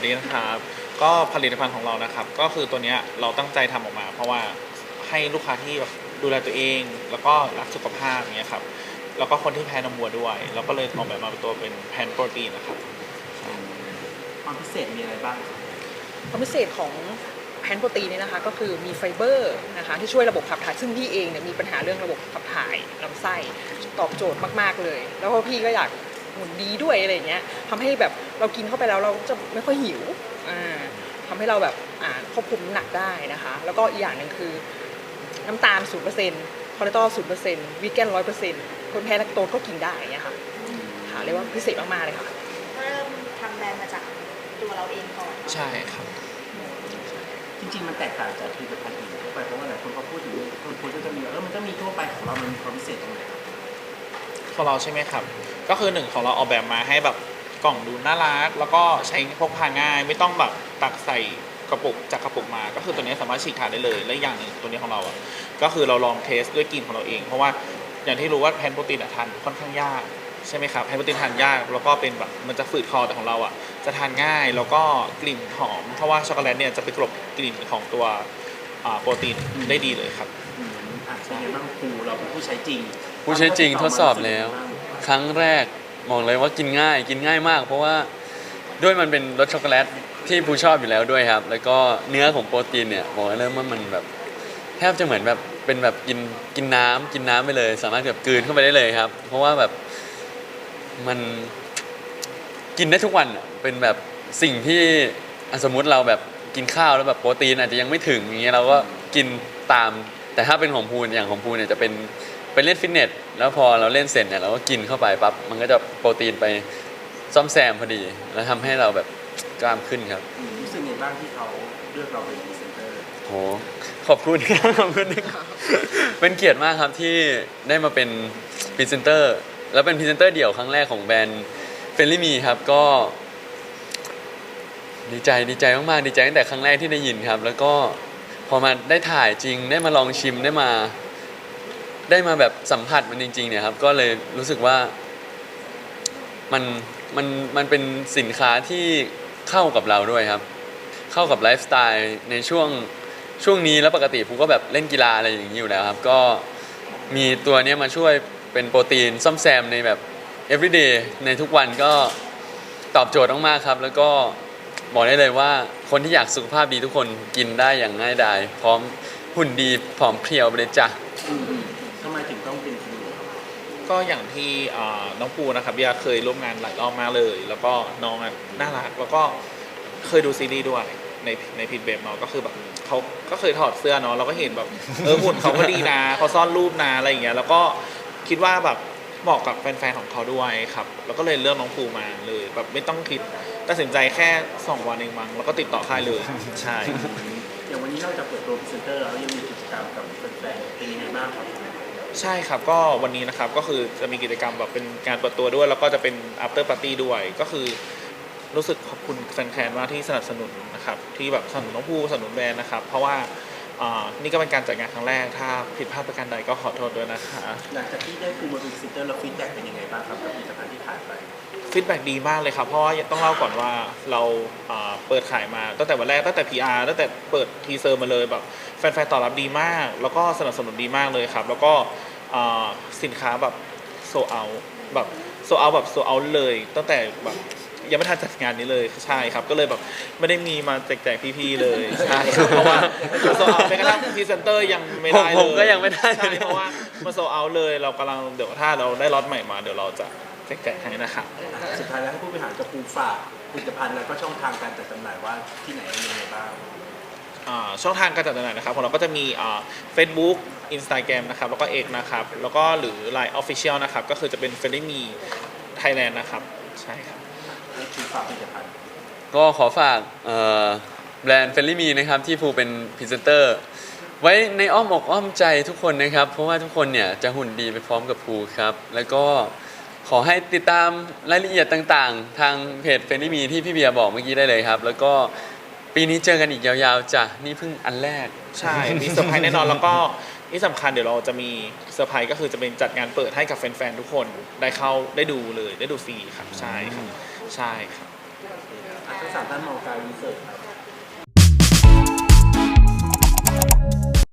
วัสดีนะครับ ก็ผลิตภัณฑ์ของเรานะครับ ก็คือตัวเนี้ยเราตั้งใจทำออกมา เพราะว่าให้ลูกค้าที่แบบดูแลตัวเอง แล้วก็รักสุขภาพอย่างเงี้ยครับ แล้วก็คนที่แพ้นมวัวด้วย เราก็เลยออกแบบมาเป็นตัวเป็นแพนโปรตีนนะครับ ความพิเศษมีอะไรบ้าง ความพิเศษของแพนโปรตีนเนี่ยนะคะก็คือมีไฟเบอร์นะคะที่ช่วยระบบขับถ่ายซึ่งพี่เองเนี่ยมีปัญหาเรื่องระบบขับถ่ายลำไส้ตอบโจทย์มาก ๆเลย แล้วก็พี่ก็อยาก หุ่นดีด้วยอะไรอย่างเงี้ยทำให้แบบเรากินเข้าไปแล้วเราจะไม่ค่อยหิวอ่าทำให้เราแบบอ่าควบคุมน้ำหนักได้นะคะ แล้วก็อีกอย่างหนึ่งคือน้ำตาล0%คอเลสเตอรอล0%วีแกน100%คนแพ้แลคโตสก็กินได้อย่างเงี้ยค่ะค่ะเรียกว่าพิเศษมากๆเลยค่ะเริ่มทำแบรนด์มาจากตัวเราเองก่อนใช่ครับจริงๆ มันแตกต่างจากผลิตภัณฑ์อื่นทั่วไปเพราะว่าหลายคนเขาพูดถึงคนพูดก็จะมีเออมันก็มีทั่วไปของเรามันมีความพิเศษตรงไหนครับ ของเราใช่ไหมครับ ก็คือหนึ่งของเราออกแบบมาให้แบบกล่องดูน่ารัก แล้วก็ใช้พกพาง่าย ไม่ต้องแบบตักใส่กระปุกจากกระปุกมา ก็คือตัวนี้สามารถฉีกขาดได้เลย และอย่างหนึ่งตัวนี้ของเราอะก็คือเราลองเทสด้วยกลิ่นของเราเอง เพราะว่าอย่างที่รู้ว่าแพนโปรตีนอะทานค่อนข้างยากใช่ไหมครับแพนโปรตีนทานยาก แล้วก็เป็นแบบมันจะฝืดคอแต่ของเราอะจะทานง่ายแล้วก็กลิ่นหอม เพราะว่าช็อกโกแลตเนี่ยจะไปกลบกลิ่นของตัวโปรตีนได้ดีเลยครับอะเป็นไงบ้างครูเราเป็นผู้ใช้จริง ผู้ใช้จริงทดสอบแล้ว ครั้งแรกบอกเลยว่ากินง่ายกินง่ายมาก เพราะว่าด้วยมันเป็นรสช็อกโกแลตที่ผู้ชอบอยู่แล้วด้วยครับ แล้วก็เนื้อของโปรตีนเนี่ยบอกเลยว่ามันแบบแทบจะเหมือนแบบเป็นแบบกินกินน้ำกินน้ำไปเลย สามารถแบบกลืนเข้าไปได้เลยครับ เพราะว่าแบบมันกินได้ทุกวันเป็นแบบสิ่งที่สมมุติเราแบบกินข้าวแล้วแบบโปรตีนอาจจะยังไม่ถึงอย่างเงี้ยเราก็กินตาม แต่ถ้าเป็นของพูนอย่างของพูนเนี่ยจะเป็น ไปเล่นฟิตเนสแล้วพอเราเล่นเสร็จเนี่ยเราก็กินเข้าไปปั๊บมันก็จะโปรตีนไปซ่อมแซมพอดี แล้วทำให้เราแบบกล้ามขึ้นครับอืมรู้สึกไงบ้างที่เขาเลือกเราเป็นพรีเซนเตอร์โหขอบคุณขอบคุณนะครับเป็นเกียรติมากครับที่ได้มาเป็นพรีเซนเตอร์ แล้วเป็นพรีเซนเตอร์เดี่ยวครั้งแรกของแบรนด์เฟลลี่มีครับก็ดีใจดีใจมากๆดีใจตั้งแต่ครั้งแรกที่ได้ยินครับ แล้วก็พอมาได้ถ่ายจริงได้มาลองชิมได้มา ได้มาแบบสัมผัสมันจริงๆเนี่ยครับก็เลยรู้สึกว่ามันมันมันเป็นสินค้าที่เข้ากับเราด้วยครับ เข้ากับไลฟ์สไตล์ในช่วงช่วงนี้แล้วปกติผมก็แบบเล่นกีฬาอะไรอย่างนี้อยู่แล้วครับ ก็มีตัวนี้มาช่วยเป็นโปรตีนซ่อมแซมในแบบ everyday ในทุกวันก็ตอบโจทย์มากๆครับ แล้วก็บอกได้เลยว่าคนที่อยากสุขภาพดีทุกคนกินได้อย่างง่ายดายพร้อมหุ่นดีผอมเพรียวไปเลยจ้ะ อืมอืมทำไมถึงต้องเป็นครูครับ ก็อย่างที่น้องปูนะครับเบียเคยร่วมงานหลายรอบมากเลย แล้วก็น้องน่ารักแล้วก็เคยดูซีรีส์ด้วยในในพิทเบฟเนาะก็คือแบบเขาก็เคยถอดเสื้อเนาะเราก็เห็นแบบเออหุ่นเขาก็ดีนะเขาซ่อนรูปนะอะไรอย่างเงี้ยแล้วก็คิดว่าแบบเหมาะกับแฟนๆของเขาด้วยครับ แล้วก็เลยเลือกน้องปูมาเลยแบบไม่ต้องคิดตัดสินใจแค่สองวันเองมั้งแล้วก็ติดต่อค่ายเลยใช่อย่างวันนี้นอกจากเปิดตัวพรีเซนเตอร์แล้วยังมีกิจกรรมกับแฟนๆเป็นยังไงบ้างครับ ใช่ครับก็วันนี้นะครับก็คือจะมีกิจกรรมแบบเป็นการเปิดตัวด้วย แล้วก็จะเป็น after party ด้วยก็คือรู้สึกขอบคุณแฟนๆมากที่สนับสนุนนะครับที่แบบสนับสนุนน้องภูสนับสนุนแบรนด์นะครับ เพราะว่า อ่านี่ก็เป็นการจัดงานครั้งแรก ถ้าผิดพลาดประการใดก็ขอโทษด้วยนะคะ หลังจากที่ได้ครูมาเป็นพรีเซนเตอร์แล้วฟีดแบ็กเป็นยังไงบ้างครับกับผลิตภัณฑ์ที่ขายไปฟีดแบ็ดีมากเลยครับ เพราะว่าต้องเล่าก่อนว่าเราอ่าเปิดขายมาตั้งแต่วันแรกตั้งแต่ PR ตั้งแต่เปิดทีเซอร์มาเลยแบบแฟนๆตอบรับดีมาก แล้วก็สนับสนุนดีมากเลยครับ แล้วก็อ่าสินค้าแบบโซเอาแบบโซเอาแบบโซเอาเลย ตั้งแต่แบบ ยังไม่ทันจัดงานนี้เลยใช่ครับ ก็เลยแบบไม่ได้มีมาแจกๆพี่ๆเลยใช่ครับเพราะว่าโซเอาแม้กระทั่งพรีเซนเตอร์ยังไม่ได้เลยผมก็ยังไม่ได้เลยใช่เพราะว่ามาโซเอาเลยเรากำลังเดี๋ยวถ้าเราได้ล็อตใหม่มาเดี๋ยวเราจะแจกๆให้นะครับ สุดท้ายแล้วให้ผู้บริหารกับครูฝากผลิตภัณฑ์แล้วก็ช่องทางการจัดจำหน่ายว่าที่ไหนยังไงบ้าง อ่าช่องทางการจัดจำหน่ายนะครับของเราก็จะมีอ่า Facebook Instagram นะครับ แล้วก็เอกนะครับ แล้วก็หรือ Line Official นะครับ ก็คือจะเป็น f e l i m e Thailand นะครับ ใช่ครับให้ ครูฝากผลิตภัณฑ์ก็ขอฝากแบรนด์เฟลลี่มีนะครับที่ภูเป็นพรีเซนเตอร์ ไว้ในอ้อมอกอ้อมใจทุกคนนะครับ เพราะว่าทุกคนเนี่ยจะหุ่นดีไปพร้อมกับภูครับ แล้วก็ขอให้ติดตามรายละเอียดต่างๆ ทางเพจเฟลลี่มีที่พี่เบียร์บอกเมื่อกี้ได้เลยครับ แล้วก็ปีนี้เจอกันอีกยาวๆจ้ะนี่เพิ่งอันแรก ใช่ มีเซอร์ไพรส์แน่นอนแล้วก็ที่สำคัญเดี๋ยวเราจะมีเซอร์ไพรส์ก็คือจะเป็นจัดงานเปิดให้กับแฟนๆทุกคนได้เข้าได้ดูเลยได้ดูฟรีครับใช่ครับ ใช่ครับอะทั้งสามท่านมองการรีเสิร์ชครับ